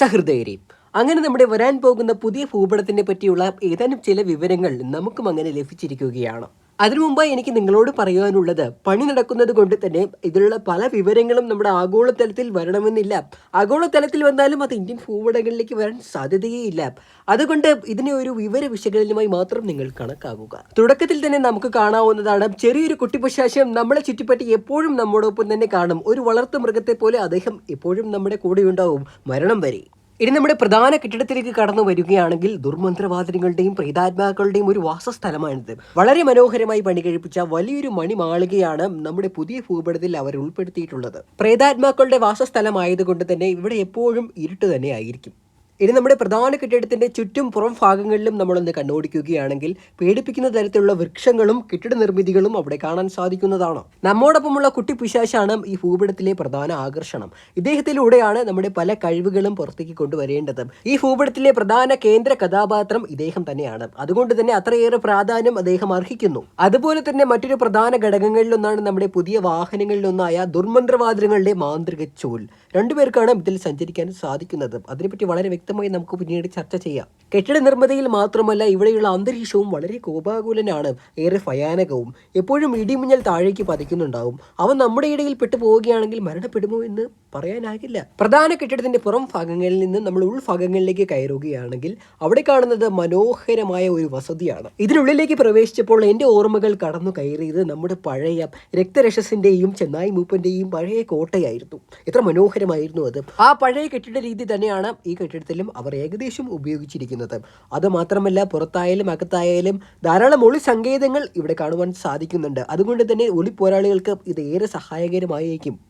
സഹൃദയരെ അങ്ങനെ നമ്മുടെ വരാൻ പോകുന്ന പുതിയ ഭൂപടത്തിനെ പറ്റിയുള്ള ഏതാനും ചില വിവരങ്ങൾ നമുക്കും അങ്ങനെ ലഭിച്ചിരിക്കുകയാണ്. അതിനു മുമ്പായി എനിക്ക് നിങ്ങളോട് പറയുവാനുള്ളത് പണി നടക്കുന്നത് കൊണ്ട് തന്നെ ഇതിലുള്ള പല വിവരങ്ങളും നമ്മുടെ ആഗോളതലത്തിൽ വരണമെന്നില്ല. ആഗോളതലത്തിൽ വന്നാലും അത് ഇന്ത്യൻ ഭൂപടങ്ങളിലേക്ക് വരാൻ സാധ്യതയേയില്ല. അതുകൊണ്ട് ഇതിനെ ഒരു വിവര വിശകലനമായി മാത്രം നിങ്ങൾ കണക്കാക്കുക. തുടക്കത്തിൽ തന്നെ നമുക്ക് കാണാവുന്നതാണ് ചെറിയൊരു കുട്ടിപ്പശാശം നമ്മളെ ചുറ്റിപ്പറ്റി എപ്പോഴും നമ്മോടൊപ്പം തന്നെ കാണും. ഒരു വളർത്തു മൃഗത്തെ പോലെ അദ്ദേഹം എപ്പോഴും നമ്മുടെ കൂടെ ഉണ്ടാവും മരണം വരെ. ഇനി നമ്മുടെ പ്രധാന കെട്ടിടത്തിലേക്ക് കടന്നു വരികയാണെങ്കിൽ ദുർമന്ത്രവാദിനികളുടെയും പ്രേതാത്മാക്കളുടെയും ഒരു വാസസ്ഥലമാണിത്. വളരെ മനോഹരമായി പണി കഴിപ്പിച്ച വലിയൊരു മണിമാളികയാണ് നമ്മുടെ പുതിയ ഭൂപടത്തിൽ അവർ ഉൾപ്പെടുത്തിയിട്ടുള്ളത്. പ്രേതാത്മാക്കളുടെ വാസസ്ഥലമായതുകൊണ്ട് തന്നെ ഇവിടെ എപ്പോഴും ഇരുട്ട് തന്നെ ആയിരിക്കും. ഇനി നമ്മുടെ പ്രധാന കെട്ടിടത്തിന്റെ ചുറ്റും പുറം ഭാഗങ്ങളിലും നമ്മളൊന്ന് കണ്ണോടിക്കുകയാണെങ്കിൽ പേടിപ്പിക്കുന്ന തരത്തിലുള്ള വൃക്ഷങ്ങളും കെട്ടിട നിർമ്മിതികളും അവിടെ കാണാൻ സാധിക്കുന്നതാണ്. നമ്മോടൊപ്പമുള്ള കുട്ടി പിശാശാണ് ഈ ഭൂപടത്തിലെ പ്രധാന ആകർഷണം. ഇദ്ദേഹത്തിലൂടെയാണ് നമ്മുടെ പല കഴിവുകളും പുറത്തേക്ക് കൊണ്ടുവരേണ്ടത്. ഈ ഭൂപടത്തിലെ പ്രധാന കേന്ദ്ര കഥാപാത്രം ഇദ്ദേഹം തന്നെയാണ്. അതുകൊണ്ട് തന്നെ അത്രയേറെ പ്രാധാന്യം അദ്ദേഹം അർഹിക്കുന്നു. അതുപോലെ തന്നെ മറ്റൊരു പ്രധാന ഘടകങ്ങളിലൊന്നാണ് നമ്മുടെ പുതിയ വാഹനങ്ങളിലൊന്നായ ദുർമന്ത്രവാദങ്ങളുടെ മാന്ത്രിക ചോൽ. രണ്ടുപേർക്കാണ് ഇതിൽ സഞ്ചരിക്കാൻ സാധിക്കുന്നത്. അതിനെപ്പറ്റി വളരെ വ്യക്തമായി നമുക്ക് പിന്നീട് ചർച്ച ചെയ്യാം. കെട്ടിട നിർമ്മിതിയിൽ മാത്രമല്ല ഇവിടെയുള്ള അന്തരീക്ഷവും വളരെ കോപാകുലനാണ്. ഏറെ ഭയാനകവും. എപ്പോഴും ഇടിമിന്നൽ താഴേക്ക് പതിക്കുന്നുണ്ടാവും. അവൻ നമ്മുടെ ഇടയിൽ പെട്ടു പോവുകയാണെങ്കിൽ മരണപ്പെടുമോ എന്ന് പറയാനാകില്ല. പ്രധാന കെട്ടിടത്തിന്റെ പുറം ഭാഗങ്ങളിൽ നിന്ന് നമ്മൾ ഉൾഭാഗങ്ങളിലേക്ക് കയറുകയാണെങ്കിൽ അവിടെ കാണുന്നത് മനോഹരമായ ഒരു വസതിയാണ്. ഇതിനുള്ളിലേക്ക് പ്രവേശിച്ചപ്പോൾ എന്റെ ഓർമ്മകൾ കടന്നു കയറിയത് നമ്മുടെ പഴയ രക്തരക്ഷസിന്റെയും ചെന്നായി മൂപ്പന്റെയും പഴയ കോട്ടയായിരുന്നു. എത്ര മനോഹരമായിരുന്നു അത്. ആ പഴയ കെട്ടിട രീതി തന്നെയാണ് ഈ കെട്ടിടത്തിലും അവർ ഏകദേശം ഉപയോഗിച്ചിരിക്കുന്നത്. അത് മാത്രമല്ല പുറത്തായാലും അകത്തായാലും ധാരാളം ഒളി സങ്കേതങ്ങൾ ഇവിടെ കാണുവാൻ സാധിക്കുന്നുണ്ട്. അതുകൊണ്ട് തന്നെ ഒളി പോരാളികൾക്ക് ഇത് ഏറെ സഹായകരമായേക്കും.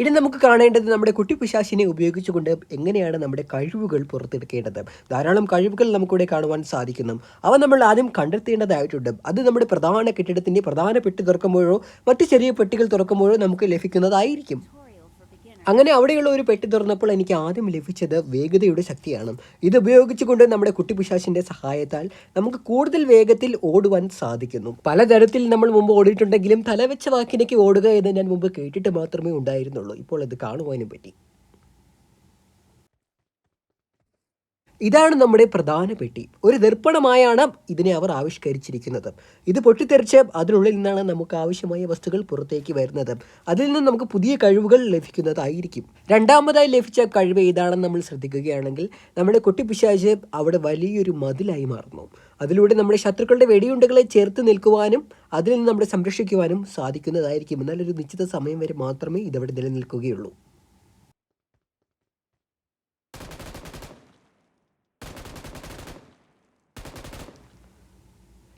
ഇനി നമുക്ക് കാണേണ്ടത് നമ്മുടെ കുട്ടി പിശാശിനെ ഉപയോഗിച്ചുകൊണ്ട് എങ്ങനെയാണ് നമ്മുടെ കഴിവുകൾ പുറത്തെടുക്കേണ്ടത്? ധാരാളം കഴിവുകൾ നമുക്കിവിടെ കാണുവാൻ സാധിക്കുന്നു. അവ നമ്മൾ ആദ്യം കണ്ടെത്തേണ്ടതായിട്ടുണ്ട്. അത് നമ്മുടെ പ്രധാന കെട്ടിടത്തിന്റെ പ്രധാന പെട്ടി തുറക്കുമ്പോഴോ മറ്റ് ചെറിയ പെട്ടികൾ തുറക്കുമ്പോഴോ നമുക്ക് ലഭിക്കുന്നതായിരിക്കും. അങ്ങനെ അവിടെയുള്ള ഒരു പെട്ടി തുറന്നപ്പോൾ എനിക്ക് ആദ്യം ലഭിച്ചത് വേഗതയുടെ ശക്തിയാണ്. ഇത് ഉപയോഗിച്ചുകൊണ്ട് നമ്മുടെ കുട്ടിപിശാശിന്റെ സഹായത്താൽ നമുക്ക് കൂടുതൽ വേഗത്തിൽ ഓടുവാൻ സാധിക്കുന്നു. പലതരത്തിൽ നമ്മൾ മുമ്പ് ഓടിയിട്ടുണ്ടെങ്കിലും തലവെച്ച വാക്കിനേക്ക് ഓടുക എന്ന് ഞാൻ മുമ്പ് കേട്ടിട്ട് മാത്രമേ ഉണ്ടായിരുന്നുള്ളൂ. ഇപ്പോൾ അത് കാണുവാനും പറ്റി. ഇതാണ് നമ്മുടെ പ്രധാന പെട്ടി. ഒരു ദർപ്പണമായാണ് ഇതിനെ അവർ ആവിഷ്കരിച്ചിരിക്കുന്നത്. ഇത് പൊട്ടിത്തെറിച്ച് അതിനുള്ളിൽ നിന്നാണ് നമുക്ക് ആവശ്യമായ വസ്തുക്കൾ പുറത്തേക്ക് വരുന്നത്. അതിൽ നിന്ന് നമുക്ക് പുതിയ കഴിവുകൾ ലഭിക്കുന്നതായിരിക്കും. രണ്ടാമതായി ലഭിച്ച കഴിവ് ഏതാണെന്ന് നമ്മൾ ശ്രദ്ധിക്കുകയാണെങ്കിൽ നമ്മുടെ കുട്ടിപ്പിശാജ് അവിടെ വലിയൊരു മതിലായി മാറുന്നു. അതിലൂടെ നമ്മുടെ ശത്രുക്കളുടെ വെടിയുണ്ടകളെ ചേർത്ത് നിൽക്കുവാനും അതിൽ നിന്ന് നമ്മളെ സംരക്ഷിക്കുവാനും സാധിക്കുന്നതായിരിക്കും. എന്നാൽ ഒരു നിശ്ചിത സമയം വരെ മാത്രമേ ഇതവിടെ നിലനിൽക്കുകയുള്ളൂ.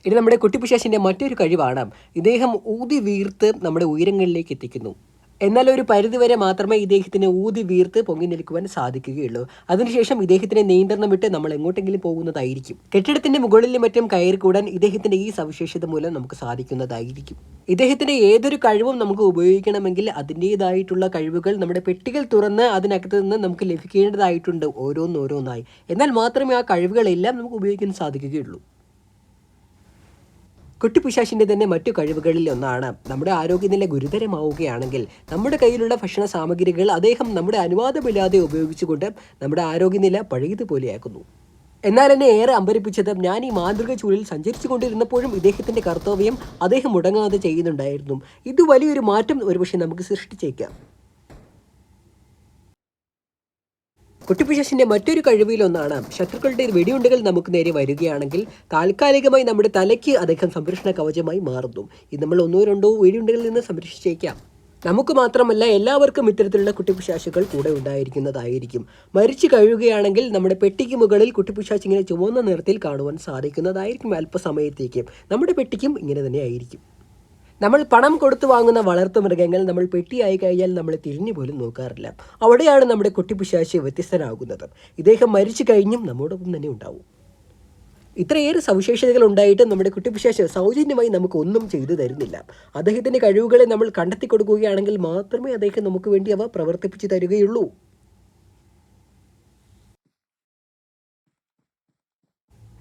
ഇനി നമ്മുടെ കുട്ടിപ്പിശാശിന്റെ മറ്റൊരു കഴിവാണ്. ഇദ്ദേഹം ഊതി വീർത്ത് നമ്മുടെ ഉയരങ്ങളിലേക്ക് എത്തിക്കുന്നു. എന്നാൽ ഒരു പരിധിവരെ മാത്രമേ ഇദ്ദേഹത്തിന് ഊതി വീർത്ത് പൊങ്ങി നിൽക്കുവാൻ സാധിക്കുകയുള്ളൂ. അതിനുശേഷം ഇദ്ദേഹത്തിന് നിയന്ത്രണം വിട്ട് നമ്മൾ എങ്ങോട്ടെങ്കിലും പോകുന്നതായിരിക്കും. കെട്ടിടത്തിന്റെ മുകളിലും മറ്റും കയറി കൂടാൻ ഇദ്ദേഹത്തിന്റെ ഈ സവിശേഷത മൂലം നമുക്ക് സാധിക്കുന്നതായിരിക്കും. ഇദ്ദേഹത്തിന്റെ ഏതൊരു കഴിവും നമുക്ക് ഉപയോഗിക്കണമെങ്കിൽ അതിന്റെതായിട്ടുള്ള കഴിവുകൾ നമ്മുടെ പെട്ടികൾ തുറന്ന് അതിനകത്ത് നിന്ന് നമുക്ക് ലഭിക്കേണ്ടതായിട്ടുണ്ട് ഓരോന്നോരോന്നായി. എന്നാൽ മാത്രമേ ആ കഴിവുകളെല്ലാം നമുക്ക് ഉപയോഗിക്കാൻ സാധിക്കുകയുള്ളൂ. കുട്ടിപ്പിശാശിന്റെ തന്നെ മറ്റു കഴിവുകളിൽ ഒന്നാണ്. നമ്മുടെ ആരോഗ്യനില ഗുരുതരമാവുകയാണെങ്കിൽ നമ്മുടെ കയ്യിലുള്ള ഭക്ഷണ സാമഗ്രികൾ അദ്ദേഹം നമ്മുടെ അനുവാദമില്ലാതെ ഉപയോഗിച്ചുകൊണ്ട് നമ്മുടെ ആരോഗ്യനില പഴയതുപോലെയാക്കുന്നു. എന്നാൽ എന്നെ ഏറെ അമ്പരിപ്പിച്ചത് ഞാൻ ഈ മാന്ത്രിക ചൂഴിൽ സഞ്ചരിച്ചു കൊണ്ടിരുന്നപ്പോഴും ഇദ്ദേഹത്തിന്റെ കർത്തവ്യം അദ്ദേഹം മുടങ്ങാതെ ചെയ്യുന്നുണ്ടായിരുന്നു. ഇത് വലിയൊരു മാറ്റം ഒരുപക്ഷെ നമുക്ക് സൃഷ്ടിച്ചേക്കാം. കുട്ടിപ്പിശാശിന്റെ മറ്റൊരു കഴിവിലൊന്നാണ്. ശത്രുക്കളുടെ വെടിയുണ്ടകൾ നമുക്ക് നേരെ വരികയാണെങ്കിൽ താൽക്കാലികമായി നമ്മുടെ തലയ്ക്ക് അദ്ദേഹം സംരക്ഷണ കവചമായി മാറുന്നു. ഇത് നമ്മൾ ഒന്നോ രണ്ടോ വെടിയുണ്ടകളിൽ നിന്ന് സംരക്ഷിച്ചേക്കാം. നമുക്ക് മാത്രമല്ല എല്ലാവർക്കും ഇത്തരത്തിലുള്ള കുട്ടിപ്പിശാശുകൾ കൂടെ ഉണ്ടായിരിക്കുന്നതായിരിക്കും. മരിച്ചു കഴിയുകയാണെങ്കിൽ നമ്മുടെ പെട്ടിക്ക് മുകളിൽ കുട്ടിപ്പിശാശ് ഇങ്ങനെ ചുവന്ന നിറത്തിൽ കാണുവാൻ സാധിക്കുന്നതായിരിക്കും അല്പസമയത്തേക്ക്. നമ്മുടെ പെട്ടിക്കും ഇങ്ങനെ തന്നെ ആയിരിക്കും. നമ്മൾ പണം കൊടുത്തു വാങ്ങുന്ന വളർത്തു മൃഗങ്ങൾ നമ്മൾ പെട്ടിയായി കഴിഞ്ഞാൽ നമ്മൾ തിരിഞ്ഞു പോലും നോക്കാറില്ല. അവിടെയാണ് നമ്മുടെ കുട്ടിപ്പിശാശി വ്യത്യസ്തനാകുന്നത്. ഇദ്ദേഹം മരിച്ചു കഴിഞ്ഞും നമ്മോടൊപ്പം തന്നെ ഉണ്ടാവും. ഇത്രയേറെ സവിശേഷതകൾ ഉണ്ടായിട്ട് നമ്മുടെ കുട്ടിപ്പിശാശ് സൗജന്യമായി നമുക്ക് ഒന്നും ചെയ്തു തരുന്നില്ല. അദ്ദേഹത്തിന്റെ കഴിവുകളെ നമ്മൾ കണ്ടെത്തി കൊടുക്കുകയാണെങ്കിൽ മാത്രമേ അദ്ദേഹം നമുക്ക് വേണ്ടി അവ പ്രവർത്തിപ്പിച്ചു തരികയുള്ളൂ.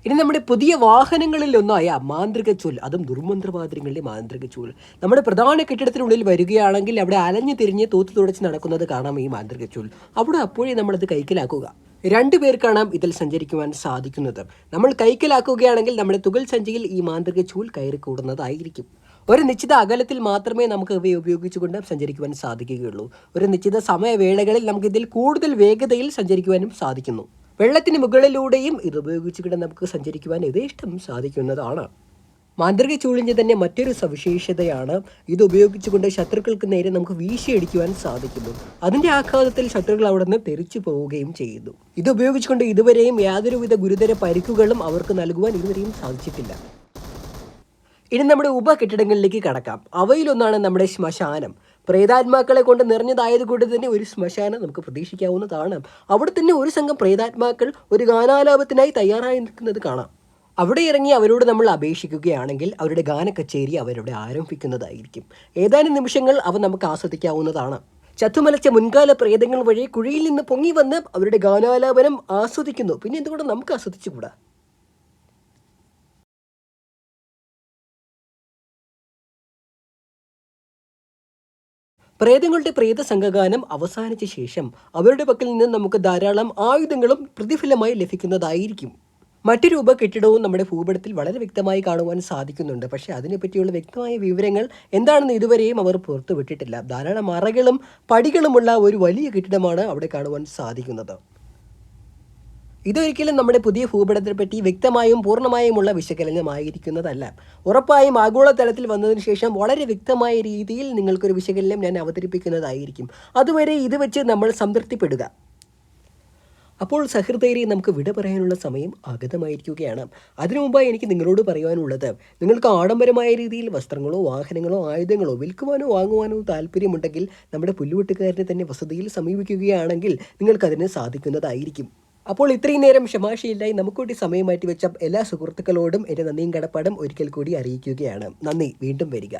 ഇനി നമ്മുടെ പുതിയ വാഹനങ്ങളിൽ ഒന്നായ മാന്ത്രിക ചൂൽ അതും ദുർമന്ത്രവാദിനികളുടെ മാന്ത്രിക ചൂൽ. നമ്മുടെ പ്രധാന കെട്ടിടത്തിനുള്ളിൽ വരികയാണെങ്കിൽ അവിടെ അലഞ്ഞു തിരിഞ്ഞ് തൂത്ത് തുടച്ച് നടക്കുന്നത് കാണാം ഈ മാന്ത്രിക ചൂൽ. അവിടെ അപ്പോഴേ നമ്മളത് കൈക്കലാക്കുക. രണ്ടു പേർക്കാണ് ഇതിൽ സഞ്ചരിക്കുവാൻ സാധിക്കുന്നത്. നമ്മൾ കൈക്കലാക്കുകയാണെങ്കിൽ നമ്മുടെ തുകൽ സഞ്ചിയിൽ ഈ മാന്ത്രിക ചൂൽ കയറി കൂടുന്നതായിരിക്കും. ഒരു നിശ്ചിത അകലത്തിൽ മാത്രമേ നമുക്ക് ഇവയെ ഉപയോഗിച്ചുകൊണ്ട് സഞ്ചരിക്കുവാൻ സാധിക്കുകയുള്ളൂ. ഒരു നിശ്ചിത സമയവേളകളിൽ നമുക്ക് ഇതിൽ കൂടുതൽ വേഗതയിൽ സഞ്ചരിക്കുവാനും സാധിക്കുന്നു. വെള്ളത്തിന് മുകളിലൂടെയും ഇത് ഉപയോഗിച്ചുകൊണ്ട് നമുക്ക് സഞ്ചരിക്കുവാൻ യഥേഷ്ടം സാധിക്കുന്നതാണ്. മാന്ത്രിക ചൂളിന്റെ തന്നെ മറ്റൊരു സവിശേഷതയാണ് ഇത് ഉപയോഗിച്ചുകൊണ്ട് ശത്രുക്കൾക്ക് നേരെ നമുക്ക് വീശിയടിക്കുവാൻ സാധിക്കുന്നു. അതിന്റെ ആഘാതത്തിൽ ശത്രുക്കൾ അവിടെ നിന്ന് തെറിച്ചു പോവുകയും ചെയ്യുന്നു. ഇത് ഉപയോഗിച്ചുകൊണ്ട് ഇതുവരെയും യാതൊരുവിധ ഗുരുതര പരിക്കുകളും അവർക്ക് നൽകുവാൻ ഇതുവരെയും സാധിച്ചിട്ടില്ല. ഇനി നമ്മുടെ ഉപകെട്ടിടങ്ങളിലേക്ക് കടക്കാം. അവയിലൊന്നാണ് നമ്മുടെ ശ്മശാനം. പ്രേതാത്മാക്കളെ കൊണ്ട് നിറഞ്ഞതായത് കൊണ്ട് തന്നെ ഒരു ശ്മശാനം നമുക്ക് പ്രതീക്ഷിക്കാവുന്നതാണ്. അവിടെ തന്നെ ഒരു സംഘം പ്രേതാത്മാക്കൾ ഒരു ഗാനാലാപത്തിനായി തയ്യാറായി നിൽക്കുന്നത് കാണാം. അവിടെ ഇറങ്ങി അവരോട് നമ്മൾ അപേക്ഷിക്കുകയാണെങ്കിൽ അവരുടെ ഗാന കച്ചേരി അവരുടെ ആരംഭിക്കുന്നതായിരിക്കും. ഏതാനും നിമിഷങ്ങൾ അവ നമുക്ക് ആസ്വദിക്കാവുന്നതാണ്. ചത്തുമലച്ച മുൻകാല പ്രേതങ്ങൾ വഴി കുഴിയിൽ നിന്ന് പൊങ്ങി വന്ന് അവരുടെ ഗാനാലാപനം ആസ്വദിക്കുന്നു. പിന്നെ എന്തുകൊണ്ട് നമുക്ക് ആസ്വദിച്ചുകൂടാ? പ്രേതങ്ങളുടെ പ്രേത സംഘഗാനം അവസാനിച്ച ശേഷം അവരുടെ പക്കൽ നിന്ന് നമുക്ക് ധാരാളം ആയുധങ്ങളും പ്രതിഫലമായി ലഭിക്കുന്നതായിരിക്കും. മറ്റൊരു ഉപകെട്ടിടവും നമ്മുടെ ഭൂപടത്തിൽ വളരെ വ്യക്തമായി കാണുവാൻ സാധിക്കുന്നുണ്ട്. പക്ഷേ അതിനെപ്പറ്റിയുള്ള വ്യക്തമായ വിവരങ്ങൾ എന്താണെന്ന് ഇതുവരെയും അവർ പുറത്തുവിട്ടിട്ടില്ല. ധാരാളം അറകളും പടികളുമുള്ള ഒരു വലിയ കെട്ടിടമാണ് അവിടെ കാണുവാൻ സാധിക്കുന്നത്. ഇതൊരിക്കലും നമ്മുടെ പുതിയ ഭൂപടത്തെ പറ്റി വ്യക്തമായും പൂർണമായുമുള്ള വിശകലനമായിരിക്കുന്നതല്ല. ഉറപ്പായും ആഗോളതലത്തിൽ വന്നതിന് ശേഷം വളരെ വ്യക്തമായ രീതിയിൽ നിങ്ങൾക്കൊരു വിശകലനം ഞാൻ അവതരിപ്പിക്കുന്നതായിരിക്കും. അതുവരെ ഇത് വെച്ച് നമ്മൾ സംതൃപ്തിപ്പെടുക. അപ്പോൾ സഹൃദയരെ നമുക്ക് വിട പറയാനുള്ള സമയം ആഗതമായിരിക്കുകയാണ്. അതിനു മുമ്പായി എനിക്ക് നിങ്ങളോട് പറയുവാനുള്ളത് നിങ്ങൾക്ക് ആഡംബരമായ രീതിയിൽ വസ്ത്രങ്ങളോ വാഹനങ്ങളോ ആയുധങ്ങളോ വിൽക്കുവാനോ വാങ്ങുവാനോ താല്പര്യമുണ്ടെങ്കിൽ നമ്മുടെ പുല്ലുവെട്ടുകാരനെ തന്നെ വസതിയിൽ സമീപിക്കുകയാണെങ്കിൽ നിങ്ങൾക്കതിന് സാധിക്കുന്നതായിരിക്കും. അപ്പോൾ ഇത്രയും നേരം ക്ഷമാശയില്ലായി നമുക്കൂടി സമയം മാറ്റി വെച്ച എല്ലാ സുഹൃത്തുക്കളോടും എന്റെ നന്ദിയും കടപ്പാടും ഒരിക്കൽ കൂടി അറിയിക്കുകയാണ്. നന്ദി വീണ്ടും വരിക.